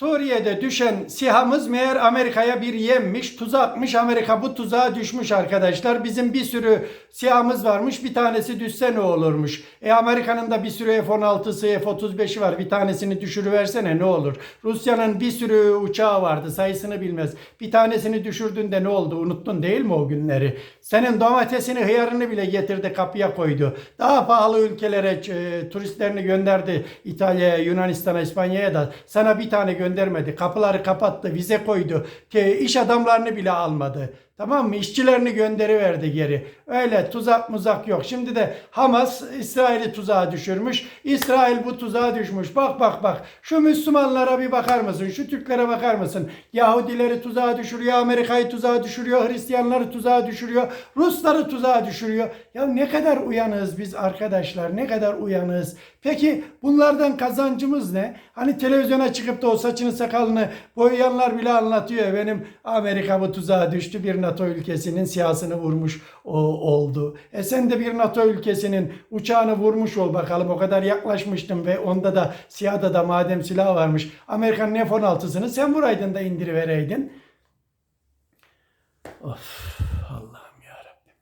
Suriye'de düşen sihamız meğer Amerika'ya bir yemmiş, tuzakmış. Amerika bu tuzağa düşmüş arkadaşlar. Bizim bir sürü sihamız varmış. Bir tanesi düşse ne olurmuş? E Amerika'nın da bir sürü F-16'sı, F-35'i var. Bir tanesini düşürüversene ne olur? Rusya'nın bir sürü uçağı vardı. Sayısını bilmez. Bir tanesini düşürdün de ne oldu? Unuttun değil mi o günleri? Senin domatesini, hıyarını bile getirdi kapıya koydu. Daha pahalı ülkelere e, turistlerini gönderdi. İtalya'ya, Yunanistan'a, İspanya'ya da sana bir tane göndermedi. Kapıları kapattı, vize koydu. İş adamlarını bile almadı. Tamam mı? İşçilerini gönderiverdi geri. Öyle tuzak muzak yok. Şimdi de Hamas İsrail'i tuzağa düşürmüş. İsrail bu tuzağa düşmüş. Bak bak bak. Şu Müslümanlara bir bakar mısın? Şu Türklere bakar mısın? Yahudileri tuzağa düşürüyor. Amerika'yı tuzağa düşürüyor. Hristiyanları tuzağa düşürüyor. Rusları tuzağa düşürüyor. Ya ne kadar uyanığız biz arkadaşlar. Ne kadar uyanığız. Peki bunlardan kazancımız ne? Hani televizyona çıkıp da o saçını sakalını boyayanlar bile anlatıyor. Benim Amerika bu tuzağa düştü. Bir NATO ülkesinin siyasını vurmuş o, oldu. E sen de bir NATO ülkesinin uçağını vurmuş ol bakalım. O kadar yaklaşmıştım ve onda da siyahda da madem silah varmış. Amerika'nın F-16'sını sen vuraydın da indirivereydin. Of.